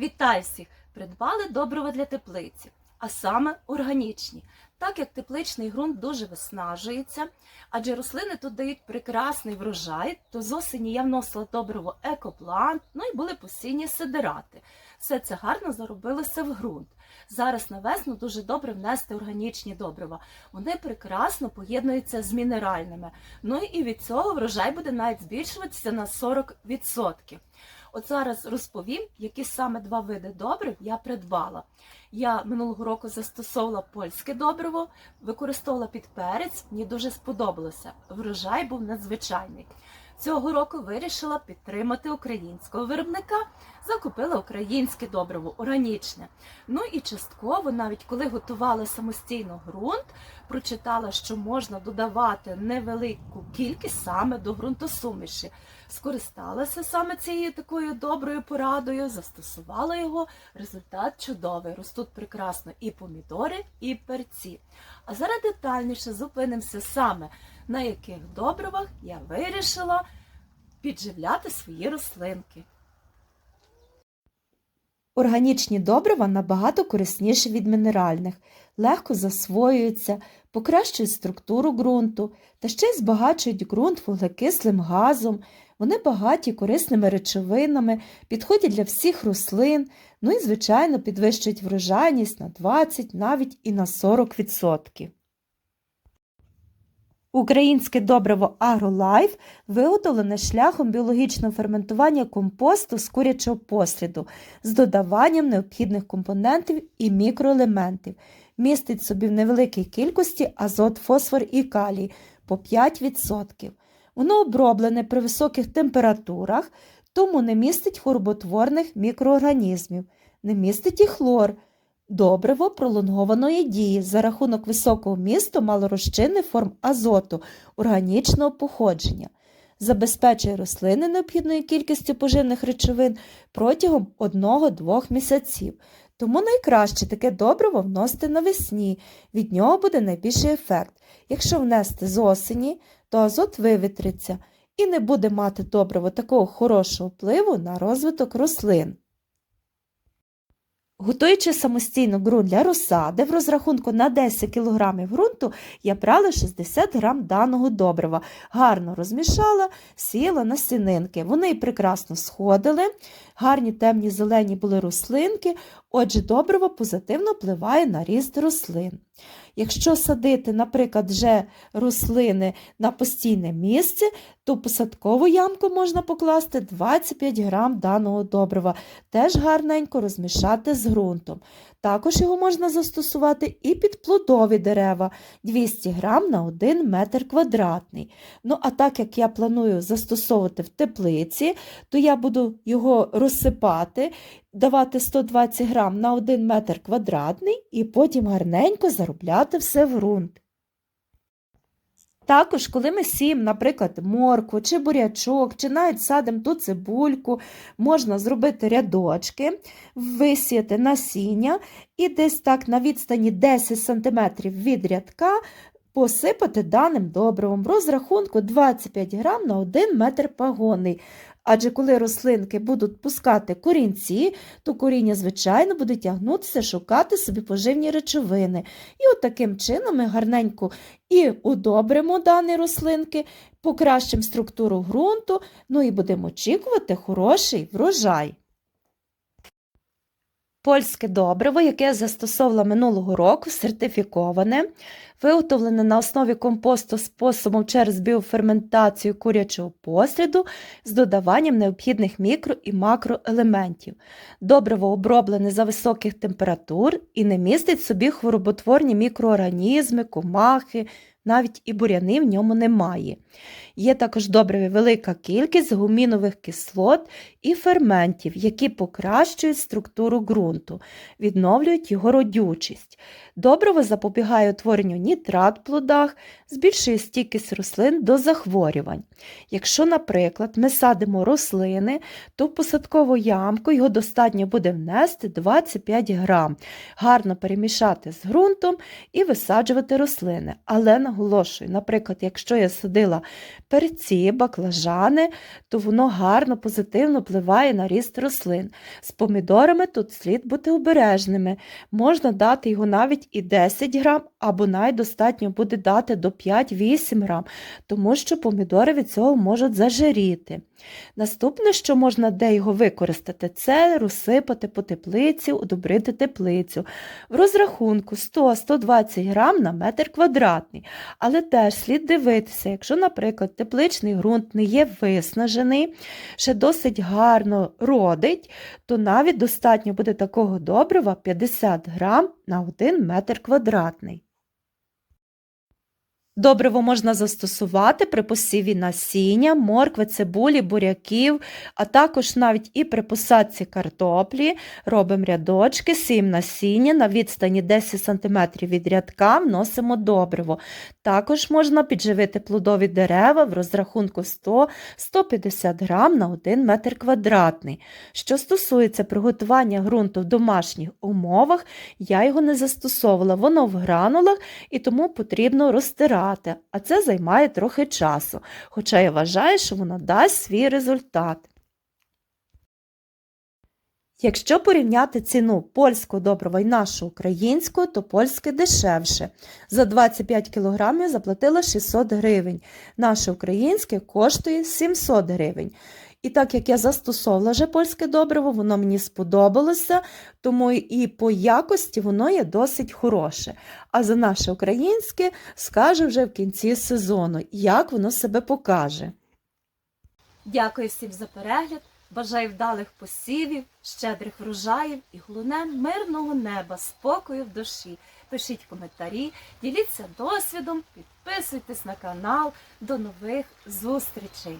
Вітаю всіх! Придбали добрива для теплиці, а саме органічні. Так як тепличний ґрунт дуже виснажується, адже рослини тут дають прекрасний врожай, то з осені я вносила добриво екоплан, ну і були посінні сидирати. Все це гарно заробилося в ґрунт. Зараз на весну дуже добре внести органічні добрива. Вони прекрасно поєднуються з мінеральними. Ну і від цього врожай буде навіть збільшуватися на 40%. От зараз розповім, які саме два види добрив я придбала. Я минулого року застосовувала польське добриво, використовувала під перець, мені дуже сподобалося. Врожай був надзвичайний. Цього року вирішила підтримати українського виробника, закупила українське добриво, органічне. Ну і частково, навіть коли готувала самостійно ґрунт, прочитала, що можна додавати невелику кількість саме до ґрунтосуміші. Скористалася саме цією такою доброю порадою, застосувала його. Результат чудовий. Ростуть прекрасно і помідори, і перці. А зараз детальніше зупинимося саме на яких добривах я вирішила підживляти свої рослинки. Органічні добрива набагато корисніші від мінеральних, легко засвоюються, покращують структуру ґрунту та ще й збагачують ґрунт вуглекислим газом. Вони багаті корисними речовинами, підходять для всіх рослин, ну і, звичайно, підвищують врожайність на 20, навіть і на 40%. Українське добриво AgroLife виготовлене шляхом біологічного ферментування компосту з курячого посліду з додаванням необхідних компонентів і мікроелементів. Містить собі в невеликій кількості азот, фосфор і калій по 5%. Воно оброблене при високих температурах, тому не містить хвороботворних мікроорганізмів, не містить і хлор. Добриво пролонгованої дії за рахунок високого місту малорозчинних форм азоту органічного походження. Забезпечує рослини необхідною кількістю поживних речовин протягом 1-2 місяців. Тому найкраще таке добриво вносити навесні, від нього буде найбільший ефект. Якщо внести з осені, то азот вивітриться і не буде мати добриво такого хорошого впливу на розвиток рослин. Готуючи самостійно ґрунт для розсади, в розрахунку на 10 кг ґрунту я брала 60 г даного добрива, гарно розмішала, сіяла на сінинки. Вони прекрасно сходили, гарні темні зелені були рослинки, отже, добриво позитивно впливає на ріст рослин. Якщо садити, наприклад, вже рослини на постійне місце, то посадкову ямку можна покласти 25 грам даного добрива, теж гарненько розмішати з ґрунтом. Також його можна застосувати і під плодові дерева 200 грам на 1 метр квадратний. Ну, а так як я планую застосовувати в теплиці, то я буду його розсипати, давати 120 грам на 1 метр квадратний і потім гарненько заробляти все в ґрунт. Також, коли ми сім, наприклад, моркву чи бурячок, чи навіть садимо ту цибульку, можна зробити рядочки, висіяти насіння і десь так на відстані 10 см від рядка посипати даним добривом розрахунку 25 грам на 1 метр пагонний. Адже коли рослинки будуть пускати корінці, то коріння, звичайно, буде тягнутися, шукати собі поживні речовини. І от таким чином ми гарненько і удобримо дані рослинки, покращимо структуру ґрунту, ну і будемо очікувати хороший врожай. Польське добриво, яке я застосовувала минулого року, сертифіковане, виготовлене на основі компосту способом через біоферментацію курячого посліду з додаванням необхідних мікро і макроелементів. Добриво оброблене за високих температур і не містить собі хвороботворні мікроорганізми, комахи, навіть і буряни в ньому немає. Є також добриві велика кількість гумінових кислот і ферментів, які покращують структуру ґрунту, відновлюють його родючість. Добриво запобігає утворенню нітрат в плодах, збільшує стійкість рослин до захворювань. Якщо, наприклад, ми садимо рослини, то в посадкову ямку його достатньо буде внести 25 грам, гарно перемішати з ґрунтом і висаджувати рослини. Але наголошую, наприклад, якщо я садила перці, баклажани, то воно гарно позитивно впливає на ріст рослин. З помідорами тут слід бути обережними. Можна дати його навіть і 10 грам, або найдостатньо буде дати до 5-8 грам, тому що помідори від цього можуть зажиріти. Наступне, що можна де його використати, це розсипати по теплиці, удобрити теплицю. В розрахунку 100-120 грам на метр квадратний. Але теж слід дивитися, якщо, наприклад, тепличний ґрунт не є виснажений, ще досить гарно родить, то навіть достатньо буде такого добрива 50 грам на 1 метр квадратний. Добриво можна застосувати при посіві насіння, моркви, цибулі, буряків, а також навіть і при посадці картоплі. Робимо рядочки, сіємо насіння, на відстані 10 см від рядка вносимо добриво. Також можна підживити плодові дерева в розрахунку 100-150 грам на 1 метр квадратний. Що стосується приготування ґрунту в домашніх умовах, я його не застосовувала, воно в гранулах і тому потрібно розтирати, а це займає трохи часу, хоча я вважаю, що воно дасть свій результат. Якщо порівняти ціну польського добрива і нашу українську, то польське дешевше. За 25 кг заплатила 600 гривень. Наше українське коштує 700 гривень. І так як я застосовувала вже польське добриво, воно мені сподобалося, тому і по якості воно є досить хороше. А за наше українське скажу вже в кінці сезону, як воно себе покаже. Дякую всім за перегляд. Бажаю вдалих посівів, щедрих врожаїв і головне мирного неба, спокою в душі. Пишіть коментарі, діліться досвідом, підписуйтесь на канал. До нових зустрічей!